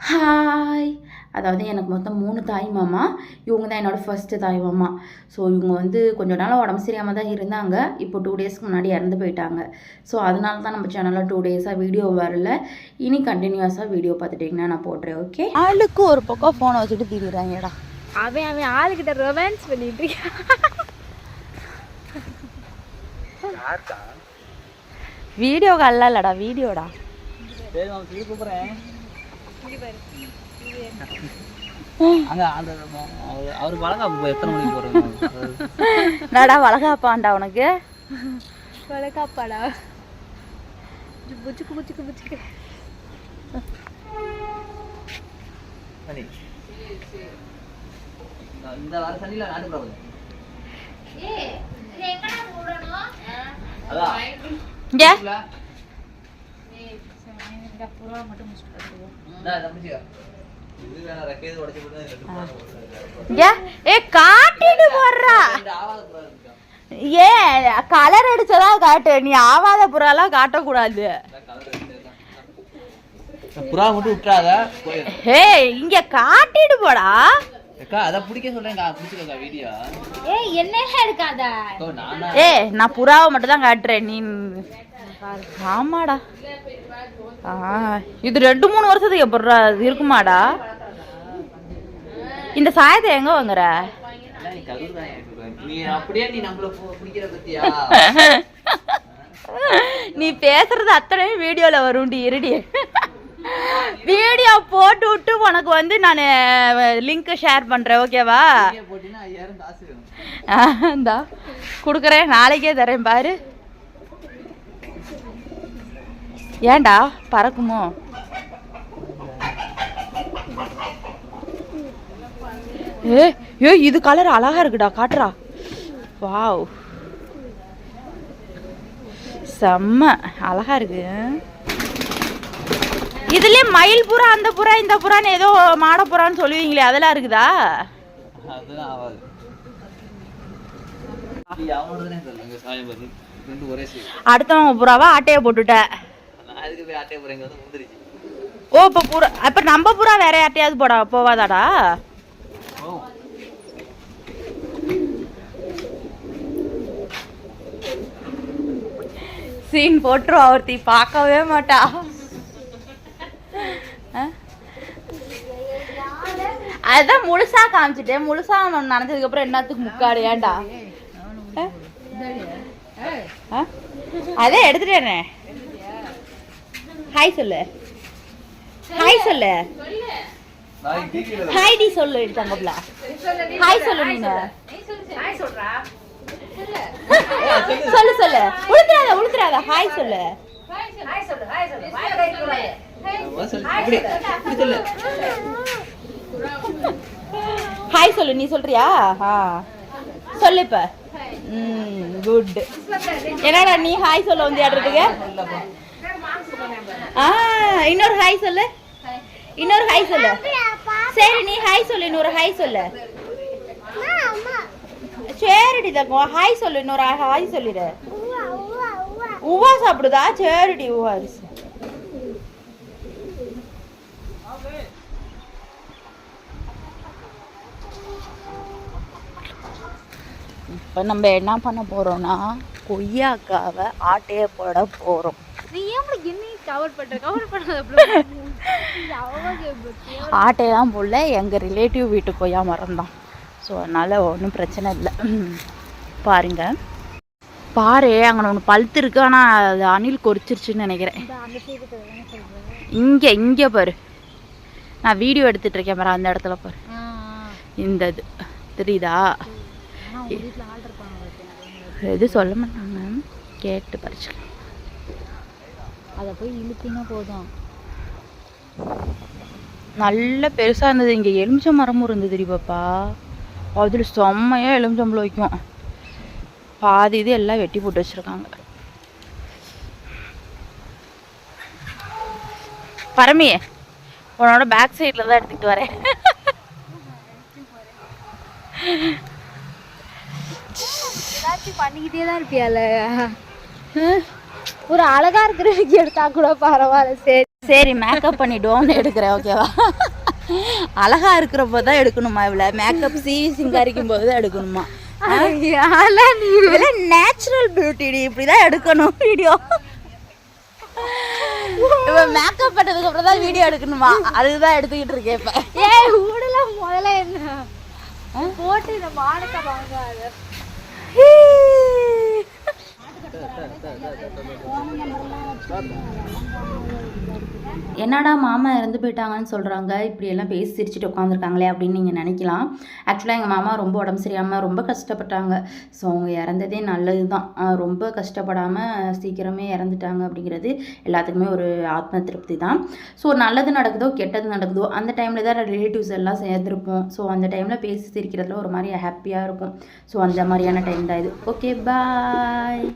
Hi அதாவது எனக்கு மொத்தம் மூணு தாய் மாமா. இவங்க தான் என்னோடய ஃபர்ஸ்ட்டு தாய் மாமா. ஸோ இவங்க வந்து கொஞ்ச நாள் உடம்பு சரியாமல் தான் இருந்தாங்க. இப்போ டூ டேஸ்க்கு முன்னாடி இறந்து போயிட்டாங்க. ஸோ அதனால தான் நம்ம சேனலில் டூ டேஸாக வீடியோ வரல. இனி கண்டினியூஸாக வீடியோ பார்த்துட்டிங்கன்னா நான் போடுறேன் ஓகே ஆளுக்கு ஒரு பக்கம் ஃபோனை வச்சுட்டு திரிகிறாங்கடா அவன் அவன் ஆளுகிட்ட ரொமான்ஸ் பண்ணிட்டு. வீடியோ காலில் இல்லைடா வீடியோடா. அங்க அந்த அவரு- அவருக்கு வளகாப்பு எத்தனை மணிக்கு போறது? நாடா வளகாப்பாண்டா உனக்கு? வளக்காப்பாடா புச்சுக்கு புச்சுக்கு புச்சுக்கு இந்த வார ரெண்டு புறா போட்டு. இங்கே ஏ காட்டிட்டு போடுறா? ஏன் கலர் அடிச்சதா காட்டு நீ ஆவாத புறாலாம் காட்டக்கூடாது இந்தா. புறா மட்டும் விட்டுறாத போயிரு. ஏய் இங்க காட்டிட்டு போடா அக்கா அதை பிடிக்க சொல்றேன் பிடிச்சிக்கா வீடியோ ஏய் என்ன இருக்காத நானா? ஏய் நான் புறாவை மட்டும் தான் காட்டுறேன் நீ ஆமாடா. ஆ இது ரெண்டு மூணு வருஷத்துக்கு எப்படா இருக்குமாடா? இந்த சாயத்தை எங்க வாங்குற? நீ பேசுறது அத்தனையும் வீடியோல வரும்டி இருடி. வீடியோ போட்டு விட்டு உனக்கு வந்து நான் லிங்க் ஷேர் பண்றேன் ஓகேவா இந்தா கொடுக்குறேன் நாளைக்கே தரேன் பாரு. ஏன்டா பறக்குமோ? ஏ ஏ இது கலர் அழகா இருக்குடா காட்டுறா. வாவ். செம்ம அழகா இருக்கு. இதுலயே மயில் புறா அந்த புறா இந்த புறான்னு ஏதோ மாட புறான்னு சொல்லுவீங்களே அதெல்லாம் இருக்குதா? அடுத்தவங்க புறாவா ஆட்டையை போட்டுட்ட? நான் அதுக்கு போய் ஆட்டே போறேங்க வந்து முந்திரிச்சு ஓ இப்போ புறா அப்போ நம்ம புறா வேற யார்ட்டையாவது போடா போவாதாடா? சீன் போட்டுரும் ஒருத்தி பார்க்கவே மாட்டா ஆ? அதான் முழுசா காமிச்சிட்டேன். முழுசா நினைச்சதுக்கு அப்புறம் என்னத்துக்கு முக்காடு? ஆ? அதே எடுத்துட்டேனே ஹாய் சொல்லு. ஹாய் சொல்லு. ஹாய் டி சொல்லு தங்கப்ல ஹாய் சொல்லு நீங்க. சொல்லு சொல்லு. உளுத்துறாத உளுத்துறாத. ஹாய் சொல்லு. இப்படி இப்படி சொல்லு. ஹாய் சொல்லு நீ சொல்றியா? ஆ சொல்லு இப்ப. ம் குட் என்னடா நீ ஹாய் சொல்ல வந்து ஆடுறதுக்கு ஆ இன்னொரு ஹாய் சொல்லு. இன்னொரு ஹாய் சொல்லு. சரி நீ ஹாய் சொல்லு இன்னொரு ஹாய் சொல்லு. சரிடி தங்கம் ஹாய் சொல்லு இன்னொரு ஹாய் சொல்லிடு உவா சாப்பிடுதா? சரிடி உவா இப்போ நம்ம என்ன பண்ண போறோம்னா கொய்யாக்காவை ஆட்டையே போட போறோம். நீ ஏன் இப்படி என்னைய கவர் பண்ற? கவர் பண்ணாத அப்புறம் ஆட்டையெல்லாம் போடல எங்கள் ரிலேட்டிவ் வீட்டு கொய்யா மரம் தான். ஸோ அதனால் ஒன்றும் பிரச்சனை இல்லை. பாருங்க. பாரு அங்கே ஒன்று பழுத்து இருக்கு. ஆனால் அது அணில் கொறிச்சிருச்சுன்னு நினைக்கிறேன். இங்கே இங்கே பாரு. நான் வீடியோ எடுத்துட்டு இருக்கேன் பாரு அந்த இடத்துல பாரு. இந்த இது. தெரியுதா. எது சொல்ல மாட்டாங்க. கேட்டு பறிச்சுக்கலாம். அதை போய் இழுத்தீங்கன்னா போதும். நல்ல பெருசாக இருந்தது. இங்கே எலுமிச்சை மரமும் இருந்தது தெரியுமாப்பா அதில் செம்மையாக எலுமிச்சம்பளம் வைக்கும். பாதி இது எல்லாம் வெட்டி போட்டு வச்சுருக்காங்க. பரமி உன்னோட பேக் சைடில் தான் எடுத்துக்கிட்டு வரேன். ஏதாச்சும் பண்ணிக்கிட்டே தான் இருப்பியால? ஒரு அழகா இருக்கிற எடுத்தா கூட பரவாயில்ல. சரி. சரி மேக்கப் பண்ணிடுவோம்னு எடுக்கிறேன் ஓகேவா அழகா இருக்கிறப்போ தான் எடுக்கணுமா இவ்வளோ மேக்கப் சி சிங்காரிக்கும் போது தான் எடுக்கணுமா? நேச்சுரல் பியூட்டி இப்படி தான் எடுக்கணும் வீடியோ இப்போ மேக்கப் பண்ணதுக்கு அப்புறம் தான் வீடியோ எடுக்கணுமா? அதுதான் எடுத்துக்கிட்டு இருக்கேன் இப்போ. ஏய் ஊடலாம் முதல்ல என்ன? போட்டு இந்த மானத்தை வாங்காத என்னடா மாமா இறந்து போயிட்டாங்கன்னு சொல்கிறாங்க இப்படியெல்லாம் பேசி சிரிச்சுட்டு உட்காந்துருக்காங்களே அப்படின்னு நீங்கள் நினைக்கலாம். ஆக்சுவலாக எங்கள் மாமா ரொம்ப உடம்பு சரியாமல் ரொம்ப கஷ்டப்பட்டாங்க. ஸோ அவங்க இறந்ததே நல்லது தான் ரொம்ப கஷ்டப்படாமல் சீக்கிரமே இறந்துட்டாங்க அப்படிங்கிறது எல்லாத்துக்குமே ஒரு ஆத்ம திருப்தி தான் ஸோ நல்லது நடக்குதோ கெட்டது நடக்குதோ அந்த டைமில் தான் ரிலேட்டிவ்ஸ் எல்லாம் சேர்ந்துருப்போம். ஸோ அந்த டைமில் பேசி சிரிக்கிறதுல ஒரு மாதிரி ஹாப்பியாக இருக்கும். ஸோ அந்த மாதிரியான டைம் தான் இது. Okay bye